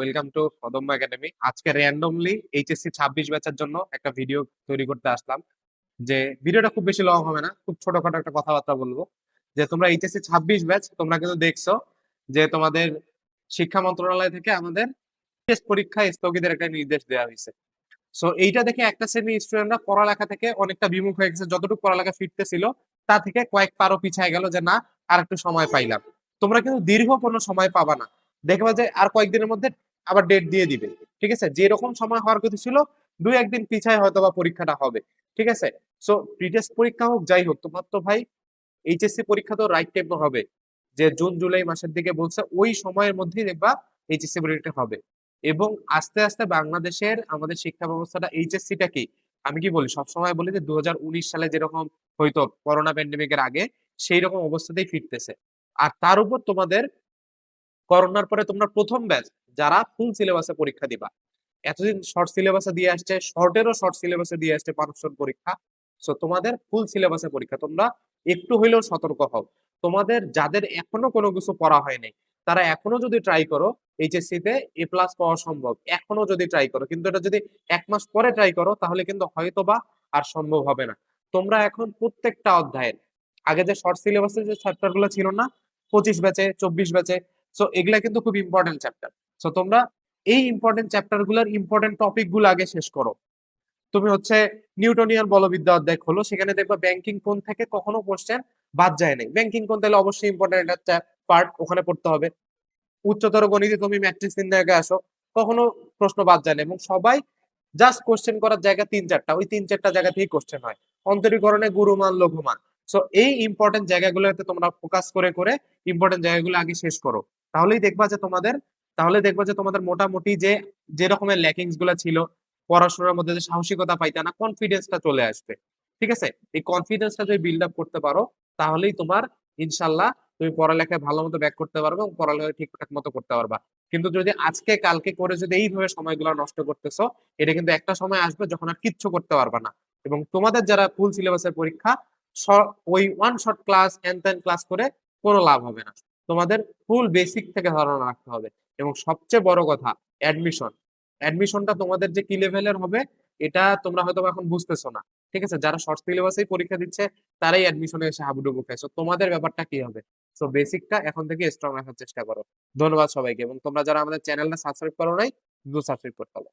Welcome to Kadamba academy আজকে randomly HSC ছাব্বিশ ব্যাচের জন্য একটা ভিডিও তৈরি করতে আসলাম, যে ভিডিওটা খুব বেশি লং হবে না, খুব ছোটখাটো একটা কথাবার্তা বলব, যে তোমরা এইচএসসি ছাব্বিশ ব্যাচ তোমরা কিন্তু দেখছ যে তোমাদের শিক্ষা মন্ত্রণালয় থেকে আমাদের টেস্ট পরীক্ষা স্থগিতের একটা নির্দেশ দেওয়া হয়েছে। সো এইটা দেখে একটা শ্রেণির স্টুডেন্টরা পড়ালেখা থেকে অনেকটা বিমুখ হয়ে গেছে, যতটুকু পড়ালেখা ফিরতেছিল তা থেকে কয়েক পারো পিছায় গেল যে না আর একটু সময় পাইলাম। তোমরা কিন্তু দীর্ঘ কোনো সময় পাবা না। দেখবা যে আর কয়েকদিনের মধ্যে আবার ডেট দিয়ে দিবে। ঠিক আছে? যে রকম সময় হওয়ার কথা ছিল, দুই একদিন পিছায় হয়তো বা পরীক্ষাটা হবে। ঠিক আছে? সো প্রিটেস্ট পরীক্ষা হোক, যাই হোক, তোমার তো ভাই এইচএসসি পরীক্ষা তো রাইট টাইম হবে। যে জুন, জুলাই মাসের দিকে বলছে, ওই সময়ের মধ্যেই দেখবা এইচএসসি পরীক্ষা হবে। এবং আস্তে আস্তে বাংলাদেশের আমাদের শিক্ষা ব্যবস্থাটা এইচএসসিটা কি? আমি কি বলি? সবসময় বলি যে দু হাজার উনিশ সালে যেরকম হয়তো করোনা প্যান্ডেমিকের আগে সেই রকম অবস্থাতেই ফিরতেছে। আর তার উপর তোমাদের করোনার পরে তোমরা প্রথম ব্যাচ যারা ফুল সিলেবাসে পরীক্ষা দিবা। এতদিন শর্ট সিলেবাসে দিয়ে আসছে শর্টেরও শর্ট সিলেবাসে দিয়ে আসছে পারস্পর পরীক্ষা। সো তোমাদের ফুল সিলেবাসে পরীক্ষা, তোমরা একটু হইলেও সতর্ক হও। তোমাদের যাদের এখনও কোনো কিছু পড়া হয়নি, তারা এখনও যদি ট্রাই করো এইচএসসি তে এ প্লাস পাওয়া সম্ভব। এখনও যদি ট্রাই করো, কিন্তু এটা যদি এক মাস পরে ট্রাই করো, তাহলে কিন্তু হয়তো বা আর সম্ভব হবে না। তোমরা এখন প্রত্যেকটা অধ্যায়ের, আগে যে শর্ট সিলেবাসের যে চ্যাপ্টারগুলো ছিল না, পঁচিশ ব্যাচে চব্বিশ ব্যাচে সো এগুলা কিন্তু খুব ইম্পর্টেন্ট চ্যাপ্টার সো তোমরা এই ইম্পর্টেন্ট চ্যাপ্টারগুলোর ইম্পর্টেন্ট টপিকগুলো আগে শেষ করো। তুমি হচ্ছে নিউটনিয়ান বলবিদ্যা অধ্যায় খোলো, সেখানে দেখবা ব্যাংকিং কোন থেকে কখনো কোশ্চেন বাদ যায় নাই। ব্যাংকিং কোন তাহলে অবশ্যই ইম্পর্টেন্ট একটা পার্ট ওখানে পড়তে হবে। উচ্চতর গণিতে তুমি ম্যাট্রিক্স নির্ণায়কে আসো, কখনো প্রশ্ন বাদ যায় না এবং সবাই জাস্ট কোশ্চেন করার জায়গা তিন চারটা, ওই তিন চারটা জায়গা থেকেই কোশ্চেন হয়। অন্তরীকরণে গুরুমান, লঘুমান। সো এই ইম্পর্টেন্ট জায়গাগুলোতে তোমরা ফোকাস করে করে ইম্পর্টেন্ট জায়গাগুলো আগে শেষ করো। তাহলেই দেখবা যে তোমাদের তাহলে দেখবা যে তোমাদের মোটামুটি যে যে রকমের ল্যাকিংসগুলো ছিল, পড়াশোনার মধ্যে যে সাহসিকতা পাইতে না কনফিডেন্সটা চলে আসবে। ঠিক আছে? এই কনফিডেন্সটা যদি বিল্ড আপ করতে পারো, তাহলেই তোমার ইনশাল্লাহ তুমি পড়ালেখায় ভালো মতো ব্যাক করতে পারবে এবং পড়ালেখা ঠিকঠাক মতো করতে পারবা। কিন্তু যদি আজকে, কালকে করে যদি এইভাবে সময়গুলো নষ্ট করতেছো, এটা কিন্তু একটা সময় আসবে যখন আর কিচ্ছু করতে পারবা না। এবং তোমাদের যারা ফুল সিলেবাসের পরীক্ষা ওই ওয়ান শর্ট ক্লাস এন ক্লাস করে কোনো লাভ হবে না। তোমাদের ফুল বেসিক থেকে ধারণা রাখতে হবে। এবং সবচেয়ে বড় কথা অ্যাডমিশন অ্যাডমিশনটা তোমাদের যে কি লেভেলের হবে এটা তোমরা হয়তো এখন বুঝতেছো না। ঠিক আছে? যারা শর্ট সিলেবাসেই পরীক্ষা দিচ্ছে তারাই অ্যাডমিশনে এসে হাবুডুবু So, তোমাদের ব্যাপারটা কি হবে? সো বেসিকটা এখন থেকে স্ট্রং রাখার চেষ্টা করো। ধন্যবাদ সবাইকে। এবং তোমরা যারা আমাদের চ্যানেলটা সাবস্ক্রাইব করো নাই সাবস্ক্রাইব করতে হবে।